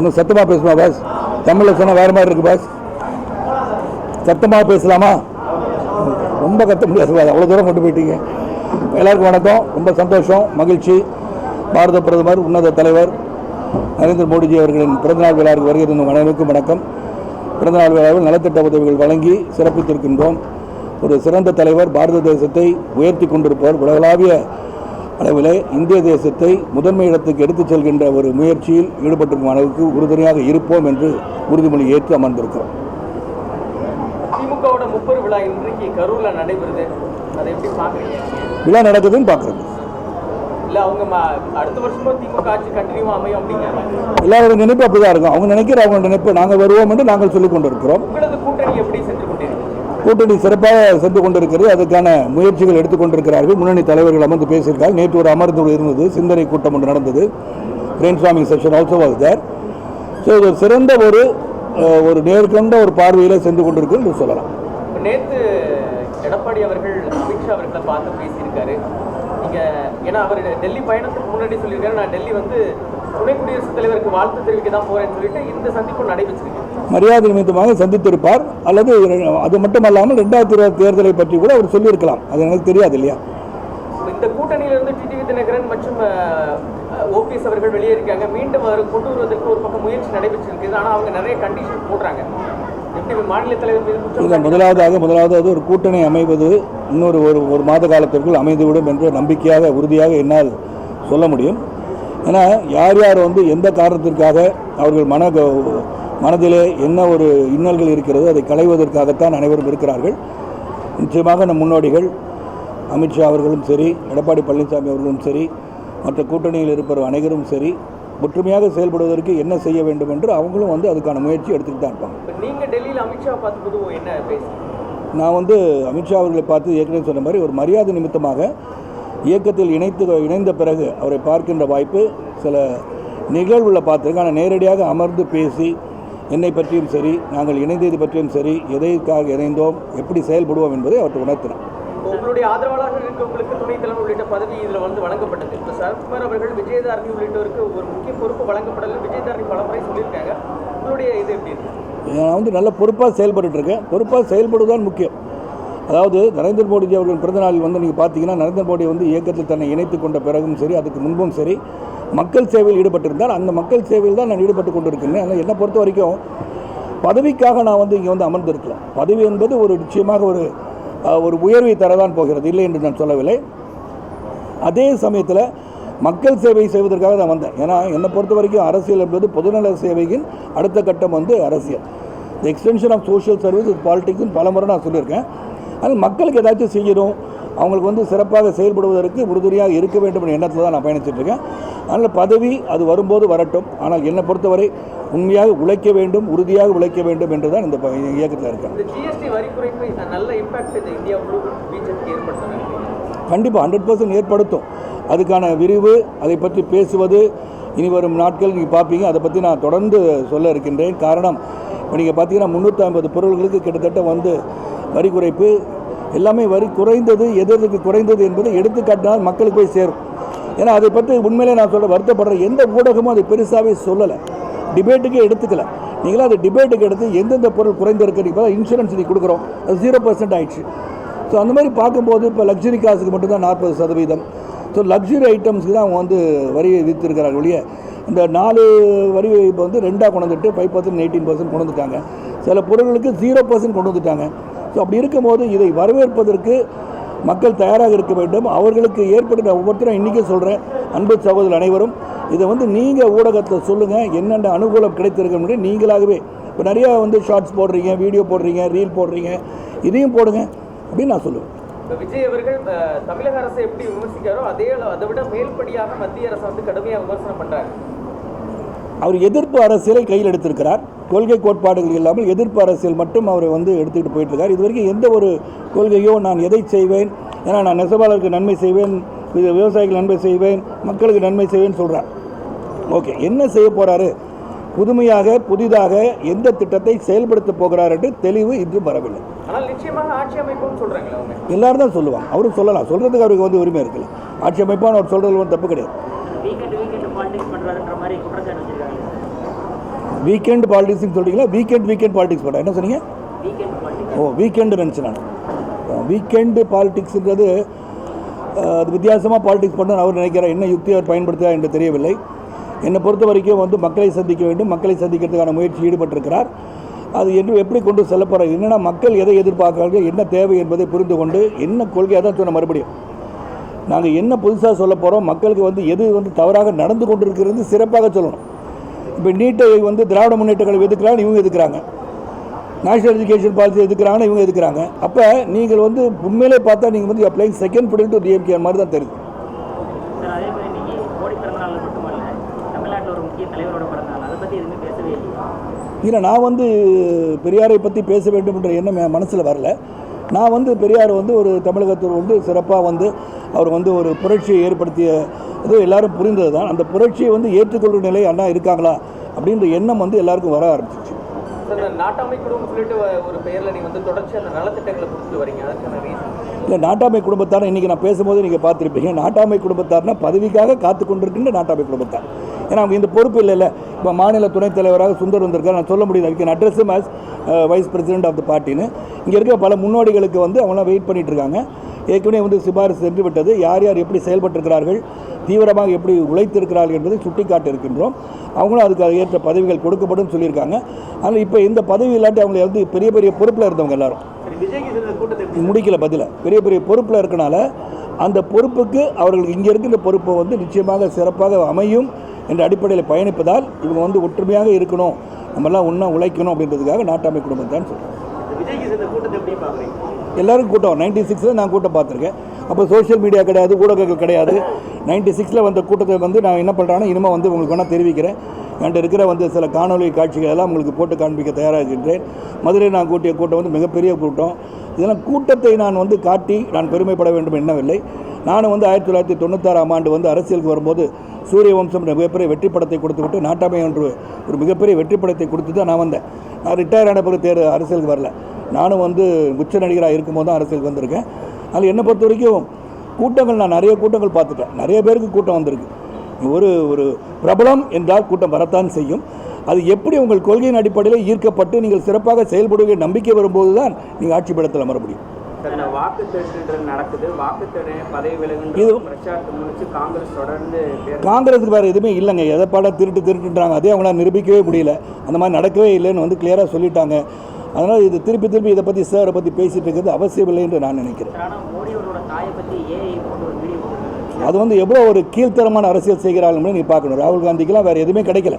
இன்னும் சத்தமாக பேசுமா பாஸ் தமிழில் சொன்னால் வேறு மாதிரி இருக்கு பாஸ் சத்தமாக பேசலாமா? ரொம்ப கத்த முடியாது அவ்வளோ தூரம் கொண்டு போயிட்டீங்க. எல்லாருக்கும் வணக்கம். ரொம்ப சந்தோஷம் மகிழ்ச்சி. பாரத பிரதமர் உன்னத தலைவர் நரேந்திர மோடிஜி அவர்களின் பிறந்தநாள் விழாவுக்கு வருகிறது அனைவருக்கும் வணக்கம். பிறந்தநாள் விழாவில் நலத்திட்ட உதவிகள் வழங்கி சிறப்பித்திருக்கின்றோம். ஒரு சிறந்த தலைவர் பாரத தேசத்தை உயர்த்தி கொண்டிருப்பவர். உலகளாவிய அளவில் இந்திய தேசத்தை முதன்மை இடத்துக்கு எடுத்துச் செல்கின்ற ஒரு முயற்சியில் ஈடுபட்டிருக்கும் அளவுக்கு உறுதுணையாக இருப்போம் என்று உறுதிமொழி ஏற்று அமர்ந்திருக்கிறோம். திமுகவோட முப்பது விழா இன்றைக்கு கரூர்ல நடைபெறுது. அதை எப்படி பாக்குறீங்க விழா நடக்குதுன்னு பார்க்குறது எல்லாரோட நினைப்பு அப்படிதான் இருக்கும். அவங்க நினைக்கிற அவங்க நினைப்பு நாங்கள் வருவோம் என்று நாங்கள் சொல்லிக் கொண்டிருக்கிறோம். கூட்டணி சென்று சிறப்பாக சென்று கொண்டிருக்கிறது. அதுக்கான முயற்சிகள் எடுத்துக்கொண்டிருக்கிறார்கள் முன்னணி தலைவர்கள் அமர்ந்து பேசியிருக்காங்க. நேற்று ஒரு அமர்ந்து இருந்தது. சிந்தனை கூட்டம் ஒன்று நடந்தது. Brainstorming session also was there so இது ஒரு சிறந்த ஒரு ஒரு நேர்கொண்ட ஒரு பார்வையில் சென்று கொண்டிருக்கு என்று சொல்லலாம். நேற்று எடப்பாடி அவர்கள் அமித்ஷா அவர்களை பார்த்து பேசியிருக்காரு. நீங்கள் ஏன்னா அவர் டெல்லி பயணத்துக்கு முன்னாடி சொல்லியிருக்காரு. நான் டெல்லி வந்து துணை குடியரசுத் தலைவருக்கு வாழ்த்து தெரிவிக்க தான் போறேன்னு சொல்லிட்டு இந்த சந்திப்பு நடைபெற்றிருக்கு மரியாதை நிமித்தமாக சந்தித்திருப்பார். அல்லது அது மட்டுமல்லாமல் இருபது தேர்தலை பற்றி கூட அவர் சொல்லியிருக்கலாம். அது எனக்கு தெரியாது இல்லையா? இந்த கூட்டணியில இருந்து டிடிவி தினகரன் மற்றும் ஓபிஎஸ் அவர்கள் வெளியே இருக்காங்க மீண்டும் அவர் கொண்டு வருவதற்கு ஒரு பக்கம் முயற்சி நடைபெற்றிருக்குது ஆனா அவங்க நிறைய கண்டிஷன் போடுறாங்க. முதலாவதாக முதலாவதாக ஒரு கூட்டணி அமைவது இன்னொரு ஒரு ஒரு மாத காலத்திற்குள் அமைந்துவிடும் என்ற நம்பிக்கையாக உறுதியாக என்னால் சொல்ல முடியும். ஏன்னா யார் யார் வந்து எந்த காரணத்திற்காக அவர்கள் மன மனதிலே என்ன ஒரு இன்னல்கள் இருக்கிறது அதை களைவதற்காகத்தான் அனைவரும் இருக்கிறார்கள். நிச்சயமாக நம் முன்னோடிகள் அமித்ஷா அவர்களும் சரி எடப்பாடி பழனிசாமி அவர்களும் சரி மற்ற கூட்டணியில் இருப்பவர் அனைவரும் சரி ஒற்றுமையாக செயல்படுவதற்கு என்ன செய்ய வேண்டும் என்று அவங்களும் வந்து அதுக்கான முயற்சி எடுத்துக்கிட்டு தான் இருப்பாங்க. இப்ப நீங்க டெல்லியில அமித்ஷா பார்த்தபோது என்ன நான் வந்து அமித்ஷா அவர்களை பார்த்து ஏற்கனவே சொன்ன மாதிரி ஒரு மரியாதை நிமித்தமாக இயக்கத்தில் இணைத்து இணைந்த பிறகு அவரை பார்க்கின்ற வாய்ப்பு சில நிகழ்வுகளை பார்த்துருக்கேன். ஆனால் நேரடியாக அமர்ந்து பேசி என்னை பற்றியும் சரி நாங்கள் இணைந்தது பற்றியும் சரி எதைக்காக இணைந்தோம் எப்படி செயல்படுவோம் என்பதை அவர்கிட்ட உணர்த்தினேன் உங்களுடைய ஆதரவாளர்கள் இருக்கவங்களுக்கு துணைத் தலைவர் உள்ளிட்ட பதவி இதுல வந்து வழங்கப்பட்டது. இப்ப சரத்குமார் அவர்கள் விஜயதாரணி உள்ளிட்டோருக்கு ஒரு முக்கிய பொறுப்பு வழங்கப்படல. விஜயதாரணி பல முறை சொல்லியிருக்காங்க. உங்களுடைய இது எப்படி நான் வந்து நல்ல பொறுப்பாக செயல்பட்டு இருக்கேன். பொறுப்பாக செயல்படுவதுதான் முக்கியம். அதாவது நரேந்திர மோடிஜி அவர்கள் பிறந்த நாளில் வந்து நீங்கள் பார்த்தீங்கன்னா நரேந்திர மோடி வந்து இயக்கத்தில் தன்னை இணைத்து கொண்ட பிறகும் சரி அதுக்கு முன்பும் சரி மக்கள் சேவையில் ஈடுபட்டிருந்தார். அந்த மக்கள் சேவையில் தான் நான் ஈடுபட்டு கொண்டிருக்கிறேன். ஆனால் என்னை பொறுத்த வரைக்கும் பதவிக்காக நான் வந்து இங்கே வந்து அமர்ந்திருக்கலாம். பதவி என்பது ஒரு நிச்சயமாக ஒரு ஒரு உயர்வை தரதான் போகிறது. இல்லை என்று நான் சொல்லவில்லை. அதே சமயத்தில் மக்கள் சேவை செய்வதற்காக நான் வந்தேன். ஏன்னா என்னை பொறுத்த வரைக்கும் அரசியல் என்பது பொதுநல சேவையின் அடுத்த கட்டம் வந்து அரசியல். The extension of social service பாலிட்டிக்ஸ்னு பல முறை நான் சொல்லியிருக்கேன். அது மக்களுக்கு ஏதாச்சும் செய்யணும். அவங்களுக்கு வந்து சிறப்பாக செயல்படுவதற்கு உறுதுணையாக இருக்க வேண்டும் என்ற எண்ணத்தில் தான் நான் பயணிச்சுட்டு இருக்கேன் அதனால் பதவி அது வரும்போது வரட்டும். ஆனால் என்னை பொறுத்தவரை உண்மையாக உழைக்க வேண்டும் உறுதியாக உழைக்க வேண்டும் என்று தான் இந்த இயக்கத்தில் இருக்கேன். கண்டிப்பாக ஹண்ட்ரட் பர்சன்ட் ஏற்படுத்தும். அதுக்கான விரிவு அதை பற்றி பேசுவது இனி வரும் நாட்கள் நீங்கள் பார்ப்பீங்க அதை பற்றி நான் தொடர்ந்து சொல்ல இருக்கின்றேன். காரணம் இப்போ நீங்கள் பார்த்தீங்கன்னா முந்நூற்றி ஐம்பது பொருள்களுக்கு கிட்டத்தட்ட வந்து வரி குறைப்பு எல்லாமே வரி குறைந்தது எது எதுக்கு குறைந்தது என்பதை எடுத்துக்காட்டினால் மக்களுக்கு போய் சேரும். ஏன்னா அதை பற்றி உண்மையிலே நான் சொல்ல வருத்தப்படுற எந்த ஊடகமும் அதை பெருசாகவே சொல்லலை. டிபேட்டுக்கே எடுத்துக்கல. நீங்களும் அதை டிபேட்டுக்கு எடுத்து எந்தெந்த பொருள் குறைந்திருக்கு இப்போ இன்சூரன்ஸ் நீ கொடுக்குறோம். அது ஜீரோ பர்சன்ட் ஆயிடுச்சு. ஸோ அந்த மாதிரி பார்க்கும்போது இப்போ லக்ஸரி காசுக்கு மட்டும்தான் நாற்பது சதவீதம். ஸோ லக்ஸரி ஐட்டம்ஸ்க்கு தான் அவங்க வந்து வரி விதித்திருக்கிறாங்க ஒழிய இந்த நாலு வரி இப்போ வந்து ரெண்டாக கொண்டு வந்துட்டு ஃபைவ் பர்சன்ட் எயிட்டீன் பர்சன்ட் கொண்டு வந்துட்டாங்க. சில பொருட்களுக்கு ஜீரோ பர்சன்ட் கொண்டு வந்துட்டாங்க. ஸோ அப்படி இருக்கும்போது இதை வரவேற்பதற்கு மக்கள் தயாராக இருக்க வேண்டும். அவர்களுக்கு ஏற்பட்ட ஒவ்வொருத்தரும் இன்றைக்கி சொல்கிறேன் அன்பு சகோதரர் அனைவரும் இதை வந்து நீங்கள் ஊடகத்தில் சொல்லுங்கள் என்னென்ன அனுகூலம் கிடைத்திருக்கு நீங்களாகவே. இப்போ நிறையா வந்து ஷார்ட்ஸ் போடுறீங்க வீடியோ போடுறீங்க ரீல் போடுறீங்க. இதையும் போடுங்க அப்படின்னு நான் சொல்லுவேன். விஜய் அவர்கள் தமிழக அரசை எப்படி விமர்சிக்காரோ அதே அதை விட மேல்படியாக மத்திய அரசு வந்து கடுமையாக விமர்சனம் பண்ணுறாங்க அவர் எதிர்ப்பு அரசியலை கையில் எடுத்திருக்கிறார். கொள்கை கோட்பாடுகள் இல்லாமல் எதிர்ப்பு அரசியல் மட்டும் அவர் வந்து எடுத்துக்கிட்டு போயிட்டு இருக்கார் இது வரைக்கும் எந்த ஒரு கொள்கையோ நான் எதை செய்வேன் ஏன்னா நான் நெசவாளருக்கு நன்மை செய்வேன் வி- விவசாயிகளுக்கு நன்மை செய்வேன் மக்களுக்கு நன்மை செய்வேன்னு சொல்கிறார் ஓகே என்ன செய்ய போகிறாரு புதுமையாக புதிதாக எந்த திட்டத்தை செயல்படுத்த போகிறார் என்று தெளிவு இன்றும் வரவில்லை. ஆனால் நிச்சயமாக ஆட்சி அமைப்பும் சொல்றாங்களே அவங்க. எல்லாரும் தான் சொல்லுவாங்க. அவரும் சொல்லலாம். சொல்கிறதுக்கு அவருக்கு வந்து உரிமை இருக்குல்ல. ஆட்சி அமைப்பான அவர் சொல்கிறது ஒன்றும் தப்பு கிடையாது. வீக்கெண்ட் பாலிடிக்ஸ்னு சொல்கிறீங்களா வீக்கெண்ட் வீக்கெண்ட் பாலிடிக்ஸ் போட்டேன் என்ன சொன்னீங்க? ஓ வீக்கெண்டு நினச்சேன் நான் வீக்கெண்டு பாலிடிக்ஸுன்றது அஹ், அது வித்தியாசமாக பாலிடிக்ஸ் பண்ண அவர் நினைக்கிறார். என்ன யுக்தி அவர் பயன்படுத்துகிறார் என்று தெரியவில்லை. என்னை பொறுத்த வரைக்கும் வந்து மக்களை சந்திக்க வேண்டும். மக்களை சந்திக்கிறதுக்கான முயற்சி ஈடுபட்டிருக்கிறார். அது என்று எப்படி கொண்டு செல்ல போகிறார் என்னென்னா மக்கள் எதை எதிர்பார்க்கிறார்கள்? என்ன தேவை என்பதை புரிந்து கொண்டு என்ன கொள்கையாக தான் சொன்ன மறுபடியும். நாங்கள் என்ன புதுசாக சொல்ல போகிறோம் மக்களுக்கு வந்து எது வந்து தவறாக நடந்து கொண்டிருக்கிறது சிறப்பாக சொல்லணும். இப்போ நீட்டை வந்து திராவிட முன்னேற்ற கழகம் எதுக்குறாங்க இவங்க எதுக்குறாங்க? நேஷனல் எஜுகேஷன் பாலிசி எதுக்குறாங்கன்னா இவங்க எதுக்குறாங்க? அப்போ நீங்கள் வந்து உண்மையிலே பார்த்தா நீங்கள் வந்து applying second fiddle to DMK மாதிரி தான் தெரியுது. இல்லை நான் வந்து பெரியாரை பற்றி பேச வேண்டும் என்ற எண்ணம் என் மனசில் வரல. நான் வந்து பெரியார் வந்து ஒரு தமிழகத்தில் வந்து சிறப்பாக வந்து அவர் வந்து ஒரு புரட்சியை ஏற்படுத்திய இது எல்லாரும் புரிந்தது தான் அந்த புரட்சியை வந்து ஏற்றுக்கொள்கிற நிலை அண்ணா இருக்காங்களா அப்படின்ற எண்ணம் வந்து எல்லாருக்கும் வர ஆரம்பிச்சிச்சு இந்த நாட்டாமை குடும்பம் சொல்லிட்டு ஒரு வந்து தொடர்ச்சி அந்த நலத்திட்டங்களை கொடுத்துட்டு வரீங்க. அதுக்கான ரீசன் இல்லை நாட்டாமை குடும்பத்தார் இன்றைக்கி நான் பேசும்போது நீங்கள் பார்த்துருப்பீங்க. நாட்டாமை குடும்பத்தார்னா பதவிக்காக காத்து கொண்டிருக்கின்ற நாட்டாமை குடும்பத்தார். ஏன்னா அவங்க இந்த பொறுப்பு இல்லைல்ல இப்போ மாநில துணைத் தலைவராக சுந்தர் வந்திருக்கார். நான் சொல்ல முடியுது. அதுக்கு அட்ரஸும் as vice president of the பார்ட்டின்னு இங்கே இருக்க பல முன்னோடிகளுக்கு வந்து அவங்களாம் வெயிட் பண்ணிகிட்டு இருக்காங்க. ஏற்கனவே வந்து சிபாரிசு சென்று விட்டது. யார் யார் எப்படி செயல்பட்டிருக்கிறார்கள் தீவிரமாக எப்படி உழைத்திருக்கிறார்கள் என்பதை சுட்டிக்காட்ட இருக்கின்றோம் அவங்களும் அதுக்கு ஏற்ற பதவிகள் கொடுக்கப்படும் சொல்லியிருக்காங்க. ஆனால் இப்போ இந்த பதவி இல்லாட்டி அவங்க வந்து பெரிய பெரிய பொறுப்பில் இருந்தவங்க எல்லாரும். முடிக்கல பதில. பெரிய பெரிய பொறுப்பில் இருக்கனால அந்த பொறுப்புக்கு அவர்களுக்கு இங்கே இருக்கின்ற பொறுப்பு வந்து நிச்சயமாக சிறப்பாக அமையும் என்ற அடிப்படையில் பயணிப்பதால் இவங்க வந்து ஒற்றுமையாக இருக்கணும். நம்மெல்லாம் ஒன்றா உழைக்கணும் அப்படின்றதுக்காக நாட்டாமை குடும்பம் தான் சொல்கிறேன் எல்லோரும் கூட்டம். நைன்டி சிக்ஸில் நான் கூட்டம் பார்த்துருக்கேன். அப்போ சோஷியல் மீடியா கிடையாது ஊடகங்கள் கிடையாது. நைன்டி சிக்ஸில் வந்த கூட்டத்தை வந்து நான் என்ன பண்ணுறேன்னா இனிமேல் வந்து உங்களுக்கு வேணால் தெரிவிக்கிறேன். என்கிட்ட இருக்கிற வந்து சில காணொலி காட்சிகள் எல்லாம் உங்களுக்கு போட்டு காண்பிக்க தயாராக இருக்கின்றேன் மதுரை நான் கூட்டிய கூட்டம் வந்து மிகப்பெரிய கூட்டம். இதெல்லாம் கூட்டத்தை நான் வந்து காட்டி நான் பெருமைப்பட வேண்டும் என்னவில்லை நானும் வந்து ஆயிரத்தி தொள்ளாயிரத்தி தொண்ணூத்தாறாம் ஆண்டு வந்து அரசியலுக்கு வரும்போது சூரிய வம்சம் என்ற மிகப்பெரிய வெற்றி படத்தை கொடுத்து விட்டு நாட்டாமை என்று ஒரு மிகப்பெரிய வெற்றி படத்தை கொடுத்து தான் நான் வந்தேன். நான் ரிட்டையர் ஆன பிறகு தேர் அரசியலுக்கு வரல. நானும் வந்து உச்ச நடிகராக இருக்கும்போது தான் அரசியலுக்கு வந்திருக்கேன். அதில் என்னை பொறுத்த வரைக்கும் கூட்டங்கள் நான் நிறைய கூட்டங்கள் பார்த்துட்டேன். நிறைய பேருக்கு கூட்டம் வந்திருக்கு. ஒரு ஒரு பிரபலம் என்றால் கூட்டம் வரத்தான் செய்யும். அது எப்படி உங்கள் கொள்கையின் அடிப்படையில் ஈர்க்கப்பட்டு நீங்கள் சிறப்பாக செயல்படுகிற நம்பிக்கை வரும்போது தான் நீங்கள் ஆட்சி படத்தில் வர முடியும் காங்கிரஸுக்கு வேறு எதுவுமே இல்லைங்க. எதை பாட திருட்டு திருட்டுன்றாங்க. அதே அவங்களால நிரூபிக்கவே முடியல. அந்த மாதிரி நடக்கவே இல்லைன்னு வந்து கிளியராக சொல்லிட்டாங்க. அதனால் இது திருப்பி திருப்பி இதை பற்றி சாரை பற்றி பேசிகிட்டு இருக்கிறது அவசியம் இல்லை என்று நான் நினைக்கிறேன். அது வந்து எவ்வளோ ஒரு கீழ்த்தரமான அரசியல் செய்கிறார்கள் நீங்கள் பார்க்கணும். ராகுல் காந்திக்கெல்லாம் வேறு எதுவுமே கிடைக்கல.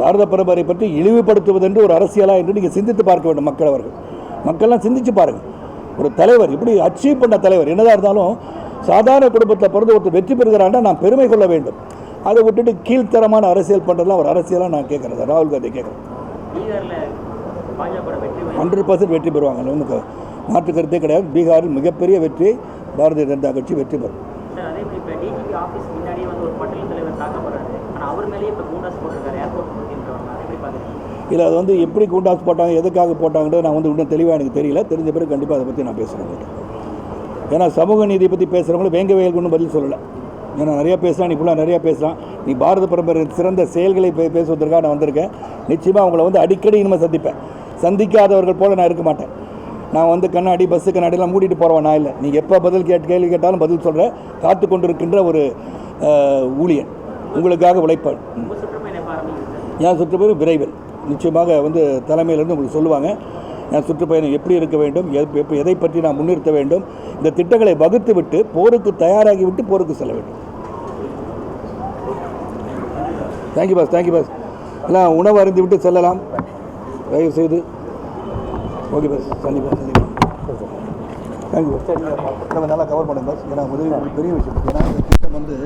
பாரத பிரதமரை பற்றி இழிவுபடுத்துவதென்று ஒரு அரசியலா என்று நீங்கள் சிந்தித்து பார்க்க வேண்டும் மக்கள் அவர்கள். மக்கள்லாம் சிந்திச்சு பாருங்கள் ஒரு தலைவர் இப்படி அச்சீவ் பண்ண தலைவர் என்னதான் இருந்தாலும் சாதாரண குடும்பத்தில் பிறந்து ஒருத்தர் வெற்றி பெறுகிறான்னா நான் பெருமை கொள்ள வேண்டும். அதை விட்டுட்டு கீழ்த்தரமான அரசியல் பண்ணுறதுலாம் ஒரு அரசியலாக நான் கேட்குறேன் ராகுல் காந்தி கேட்குறேன் ஹண்ட்ரட் பர்சன்ட் வெற்றி பெறுவாங்க. அதுல ஒண்ணும் க- மாற்று கருத்தே கிடையாது. பீகாரில் மிகப்பெரிய வெற்றியை பாரதிய ஜனதா கட்சி வெற்றி பெறும். இல்லை அது வந்து எப்படி குண்டாஸ் போட்டாங்க எதுக்காக போட்டாங்கன்றது நான் வந்து இன்னும் தெளிவாக எனக்கு தெரியல. தெரிஞ்ச பிறகு கண்டிப்பாக அதை பற்றி நான் பேசுகிறேன் ஏன்னா சமூக நீதியை பற்றி பேசுகிறவங்களும் வேங்க வயலுக்கு ஒன்றும் பதில் சொல்லலை. ஏன்னா நிறையா பேசலாம் நீ ஃபுல்லாக நிறையா பேசலாம் நீ பாரத பரம்பரை சிறந்த செயல்களை பே பேசுவதற்காக நான் வந்திருக்கேன். நிச்சயமாக அவங்கள வந்து அடிக்கடி இனிமேல் சந்திப்பேன். சந்திக்காதவர்கள் போல் நான் இருக்க மாட்டேன். நான் வந்து கண்ணாடி பஸ்ஸு கண்ணாடிலாம் மூடிட்டு போகிறவன் நான் இல்லை. நீங்கள் எப்போ பதில் கேட்டு கேள்வி கேட்டாலும் பதில் சொல்கிறேன் காத்து கொண்டிருக்கின்ற ஒரு ஊழியன். உங்களுக்காக உழைப்பேன் என் சுற்றுப்பயணம் விரைவில். நிச்சயமாக வந்து தலைமையிலேருந்து உங்களுக்கு சொல்லுவாங்க. என் சுற்றுப்பயணம் எப்படி இருக்க வேண்டும்? எப் எதை பற்றி நான் முன்னிறுத்த வேண்டும்? இந்த திட்டங்களை வகுத்து விட்டு போருக்கு தயாராகி விட்டு போருக்கு செல்ல வேண்டும். தேங்க்யூ பாஸ் தேங்க்யூ பாஸ் எல்லாம் உணவு அருந்தி விட்டு செல்லலாம். தயவு செய்து ஓகே பாஸ் சந்திப்போம் சந்திப்போம் தேங்க்யூ நம்ம நல்லா கவர் பண்ணுங்க பாஸ் ஏன்னா உதவி பெரிய விஷயம். ஏன்னா இந்த திட்டம் வந்து?